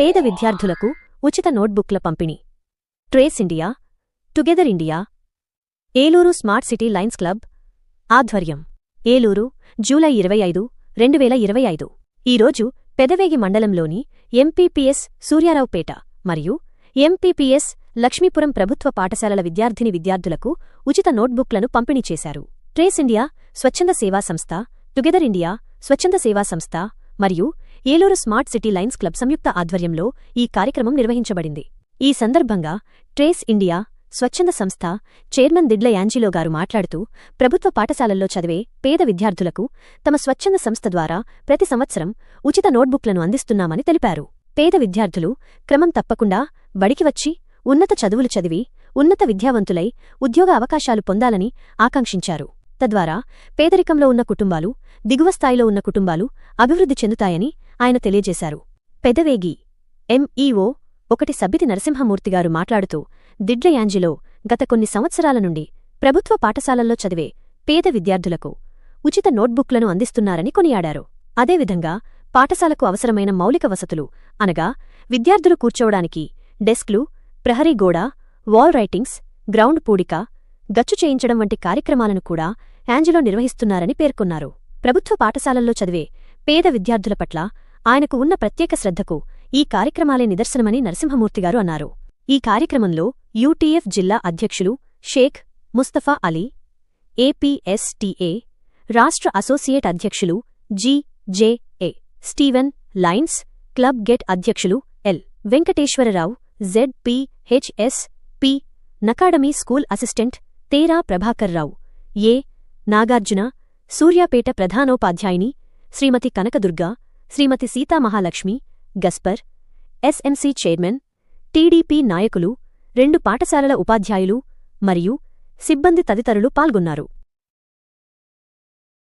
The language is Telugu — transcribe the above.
పేద విద్యార్థులకు ఉచిత నోట్బుక్ల పంపిణీ. Trace India together India Eluru smart city lions club ఆధ్వర్యం. ఏలూరు జూలై ఇరవై ఐదు రెండు వేల ఇరవై ఐదు. ఈరోజు పెదవేగి మండలంలోని ఎంపీపీఎస్ సూర్యారావుపేట మరియు ఎంపీపీఎస్ లక్ష్మీపురం ప్రభుత్వ పాఠశాలల విద్యార్థిని విద్యార్థులకు ఉచిత నోట్బుక్లను పంపిణీ చేశారు. ట్రేస్ ఇండియా స్వచ్ఛంద సేవా సంస్థ టుగెదర్ ఇండియా స్వచ్ఛంద సేవా సంస్థ మరియు Eluru smart city lions club సంయుక్త ఆధ్వర్యంలో ఈ కార్యక్రమం నిర్వహించబడింది. ఈ సందర్భంగా ట్రేస్ ఇండియా స్వచ్ఛంద సంస్థ చైర్మన్ దిడ్ల యాంజిలో గారు మాట్లాడుతూ ప్రభుత్వ పాఠశాలల్లో చదివే పేద విద్యార్థులకు తమ స్వచ్ఛంద సంస్థ ద్వారా ప్రతి సంవత్సరం ఉచిత నోట్బుక్లను అందిస్తున్నామని తెలిపారు. పేద విద్యార్థులు క్రమం తప్పకుండా బడికి వచ్చి ఉన్నత చదువులు చదివి ఉన్నత విద్యావంతులై ఉద్యోగ అవకాశాలు పొందాలని ఆకాంక్షించారు. తద్వారా పేదరికంలో ఉన్న కుటుంబాలు దిగువ స్థాయిలో ఉన్న కుటుంబాలు అభివృద్ధి చెందుతాయని ఆయన తెలియజేశారు. పెదవేగి ఎంఈఓ ఒకటి సబ్బితి నరసింహమూర్తిగారు మాట్లాడుతూ దిడ్లయాంజిలో గత కొన్ని సంవత్సరాల నుండి ప్రభుత్వ పాఠశాలల్లో చదివే పేద విద్యార్థులకు ఉచిత నోట్బుక్లను అందిస్తున్నారని కొనియాడారు. అదేవిధంగా పాఠశాలకు అవసరమైన మౌలిక వసతులు అనగా విద్యార్థులు కూర్చోవడానికి డెస్క్లు ప్రహరీ గోడ వాల్ రైటింగ్స్ గ్రౌండ్ పూడిక గచ్చు చేయించడం వంటి కార్యక్రమాలను కూడా యాంజిలో నిర్వహిస్తున్నారని పేర్కొన్నారు. ప్రభుత్వ పాఠశాలల్లో చదివే పేద విద్యార్థుల పట్ల ఆయనకు ఉన్న ప్రత్యేక శ్రద్ధకు ఈ కార్యక్రమాలే నిదర్శనమని నరసింహమూర్తిగారు అన్నారు. ఈ కార్యక్రమంలో యూటీఎఫ్ జిల్లా అధ్యక్షులు షేక్ ముస్తఫా అలీ ఏపీఎస్టీఏ రాష్ట్ర అసోసియేట్ అధ్యక్షులు G J A Steven lions club get అధ్యక్షులు L Venkateswararao Z P HS P నకాడమీ school assistant తేరా ప్రభాకర్రావు ఏ నాగార్జున సూర్యాపేట ప్రధానోపాధ్యాయిని శ్రీమతి కనకదుర్గా శ్రీమతి సీతామహాలక్ష్మి గస్పర్ ఎస్ఎంసీ చైర్మన్ టీడీపీ నాయకులు రెండు పాఠశాలల ఉపాధ్యాయులు మరియు సిబ్బంది తదితరులు పాల్గొన్నారు.